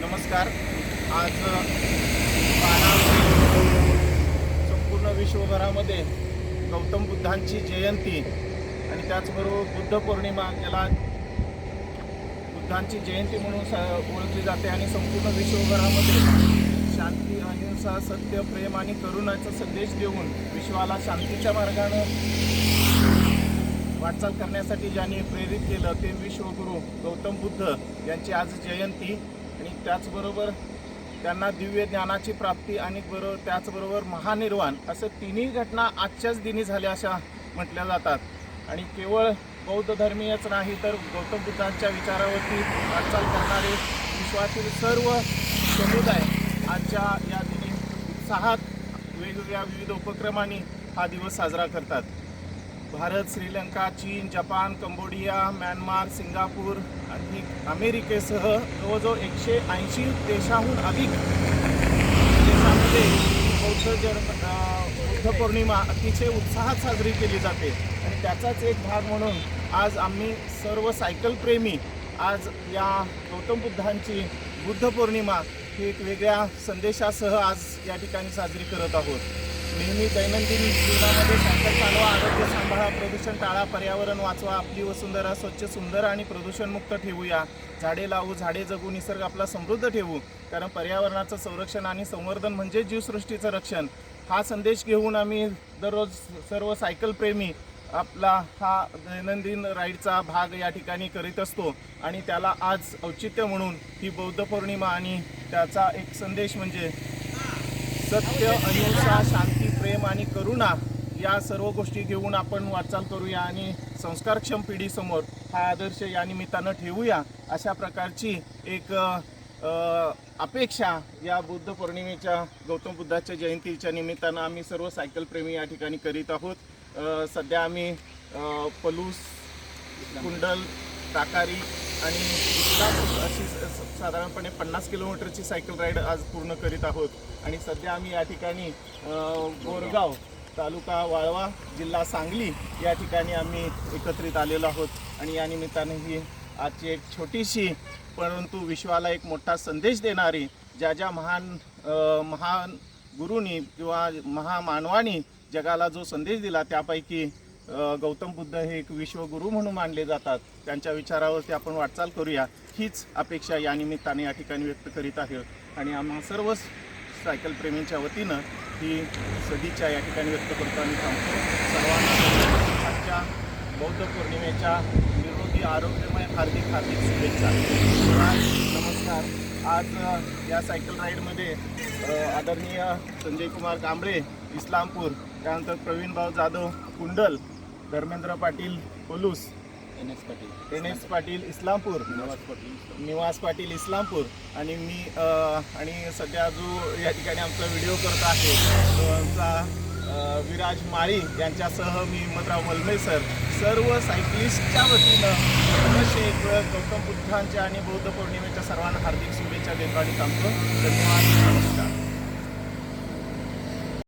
नमस्कार. आज संपूर्ण विश्वभरामध्ये गौतम बुद्धांची जयंती आणि त्याचबरोबर बुद्ध पौर्णिमा याला बुद्धांची जयंती म्हणून स- ओळखली जाते आणि संपूर्ण विश्वभरामध्ये शांती अहिंसा सत्य प्रेम आणि करुणाचा संदेश देऊन विश्वाला शांतीच्या मार्गानं वाटचाल करण्यासाठी ज्यांनी प्रेरित केलं ते विश्वगुरू गौतम बुद्ध यांची आज जयंती आणि त्याचबरोबर त्यांना दिव्य ज्ञानाची प्राप्ती आणि बरोबर त्याचबरोबर महानिर्वाण असं तिन्ही घटना आजच्याच दिनी झाल्या अशा म्हटल्या जातात. आणि केवळ बौद्ध धर्मीयच नाही तर गौतम बुद्धांच्या विचारावरती वाटचाल करणारे विश्वातील सर्व समुदाय आजच्या या दिनी उत्साहात वेगवेगळ्या विविध उपक्रमांनी हा दिवस साजरा करतात. भारत श्रीलंका चीन जपान कंबोडिया म्यानमार सिंगापूर आणि अमेरिकेसह जवळजवळ एकशे ऐंशी देशाहून अधिक देशामध्ये बौद्ध जन्म बुद्ध पौर्णिमा अतिशय उत्साहात साजरी केली जाते. आणि त्याचाच एक भाग म्हणून आज आम्ही सर्व सायकलप्रेमी आज या गौतम बुद्धांची बुद्ध पौर्णिमा ही एक वेगळ्या संदेशासह आज या ठिकाणी साजरी करत आहोत. नेहमी दैनंदिन जीवनामध्ये सायकल चालवा आरोग्य सांभाळा प्रदूषण टाळा पर्यावरण वाचवा आपली वसुंधरा स्वच्छ सुंदर आणि प्रदूषणमुक्त ठेवूया. झाडे लावू झाडे जगू निसर्ग आपला समृद्ध ठेवू. कारण पर्यावरणाचं संरक्षण आणि संवर्धन म्हणजे जीवसृष्टीचं रक्षण. हा संदेश घेऊन आम्ही दररोज सर्व सायकलप्रेमी आपला हा दैनंदिन राईडचा भाग या ठिकाणी करीत असतो. आणि त्याला आज औचित्य म्हणून ही बौद्ध पौर्णिमा आणि त्याचा एक संदेश म्हणजे सत्य अहिंसा शांती प्रेम आणि करुणा या सर्व गोष्टी घेऊन आपण वाटचाल करूया आणि संस्कारक्षम पिढीसमोर हा आदर्श या निमित्तानं ठेवूया. अशा प्रकारची एक अपेक्षा या बुद्ध पौर्णिमेच्या गौतम बुद्धाच्या जयंतीच्या निमित्तानं आम्ही सर्व सायकल प्रेमी या ठिकाणी करीत आहोत. सध्या आम्ही पलूस कुंडल टाकारी आणि अशी साधारणपणे पन्नास किलोमीटरची सायकल राईड आज पूर्ण करीत आहोत. आणि सध्या आम्ही या ठिकाणी बोरगाव तालुका वाळवा जिल्हा सांगली या ठिकाणी आम्ही एकत्रित आलेलो आहोत. आणि या निमित्ताने ही आजची एक छोटीशी परंतु विश्वाला एक मोठा संदेश देणारी ज्या ज्या महान महान गुरुनी किंवा महामानवानी जगाला जो संदेश दिला त्यापैकी गौतम बुद्ध हे एक विश्वगुरू म्हणून मानले जातात. त्यांच्या विचारावरती आपण वाटचाल करूया. हीच अपेक्षा या निमित्ताने या ठिकाणी व्यक्त करीत आहे. आणि आम्हा सर्व सायकल प्रेमींच्या वतीनं ही सदिच्छा या ठिकाणी व्यक्त करतो आणि थांबतो. सर्वांना आजच्या बौद्ध पौर्णिमेच्या निरोगी आरोग्यमय हार्दिक हार्दिक शुभेच्छा. नमस्कार. आज या सायकल राईडमध्ये आदरणीय संजय कुमार कांबळे इस्लामपूर त्यानंतर Pravinbhau Jadhav Kundal Dharmendra Patil Palus N S Patil. N S Patil Islampur Nawaz Patil Nivas Patil Islampur. आणि मी अ, आणि सध्या जो या ठिकाणी आमचा व्हिडिओ करत आहे तो आमचा अ, विराज माळी यांच्यासह मी हिम्मतराव मलमे सर सर्व सायकलिस्टच्या वतीनं शेख गौतम बुद्धांच्या आणि बौद्ध पौर्णिमेच्या सर्वांना हार्दिक शुभेच्छा देतो आणि थांबतो. धन्यवाद नमस्कार.